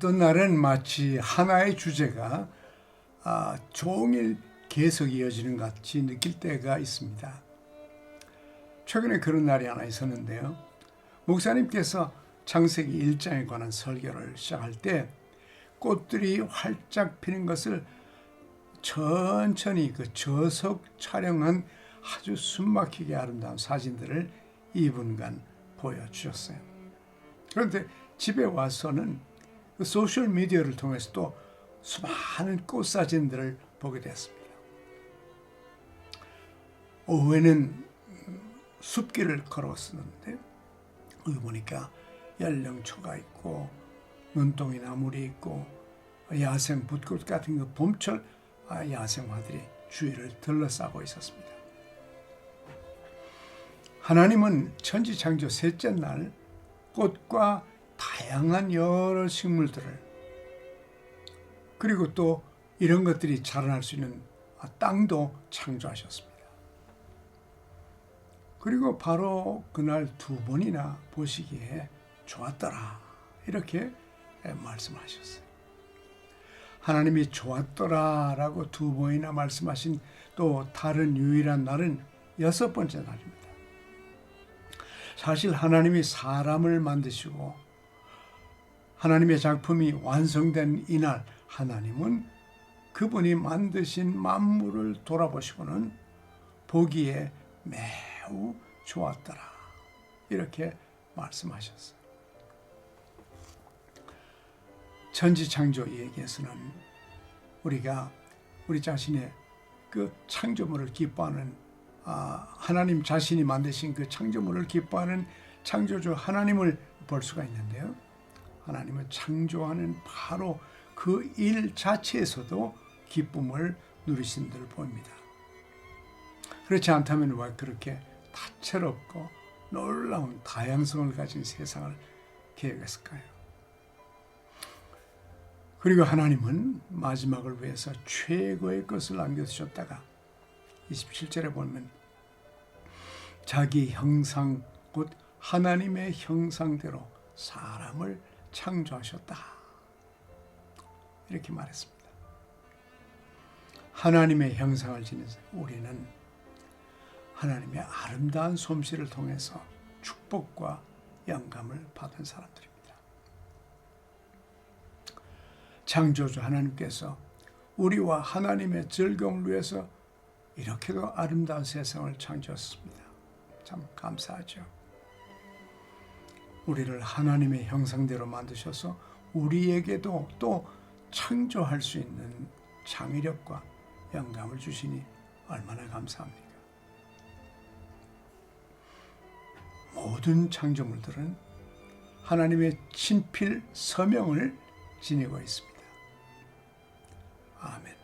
어떤 날은 마치 하나의 주제가 아, 종일 계속 이어지는 것 같이 느낄 때가 있습니다. 최근에 그런 날이 하나 있었는데요. 목사님께서 창세기 1장에 관한 설교를 시작할 때 꽃들이 활짝 피는 것을 천천히 그 저속 촬영한 아주 숨막히게 아름다운 사진들을 2분간 보여주셨어요. 그런데 집에 와서는 그 소셜 미디어를 통해서 또 수많은 꽃 사진들을 보게 됐습니다. 오후에는 숲길을 걸었었는데 여기 보니까 연령초가 있고 눈동이 나물이 있고 야생 붓꽃 같은 그 봄철 아, 야생화들이 주위를 둘러싸고 있었습니다. 하나님은 천지창조 셋째 날 꽃과 다양한 여러 식물들을 그리고 또 이런 것들이 자라날 수 있는 땅도 창조하셨습니다. 그리고 바로 그날 두 번이나 보시기에 좋았더라 이렇게 말씀하셨어요. 하나님이 좋았더라 라고 두 번이나 말씀하신 또 다른 유일한 날은 여섯 번째 날입니다. 사실 하나님이 사람을 만드시고 하나님의 작품이 완성된 이날 하나님은 그분이 만드신 만물을 돌아보시고는 보기에 매우 좋았더라. 이렇게 말씀하셨어요. 천지창조 얘기에서는 우리가 우리 자신의 그 창조물을 기뻐하는 아, 하나님 자신이 만드신 그 창조물을 기뻐하는 창조주 하나님을 볼 수가 있는데요. 하나님은 창조하는 바로 그 일 자체에서도 기쁨을 누리신 들 보입니다. 그렇지 않다면 왜 그렇게 다채롭고 놀라운 다양성을 가진 세상을 계획했을까요? 그리고 하나님은 마지막을 위해서 최고의 것을 남겨두셨다가 27절에 보면 자기 형상 곧 하나님의 형상대로 사람을 창조하셨다. 이렇게 말했습니다. 하나님의 형상을 지닌 우리는 하나님의 아름다운 솜씨를 통해서 축복과 영감을 받은 사람들입니다. 창조주 하나님께서 우리와 하나님의 즐거움을 위해서 이렇게도 아름다운 세상을 창조했습니다. 참 감사하죠. 우리를 하나님의 형상대로 만드셔서 우리에게도 또 창조할 수 있는 창의력과 영감을 주시니 얼마나 감사합니까? 모든 창조물들은 하나님의 친필 서명을 지니고 있습니다. 아멘.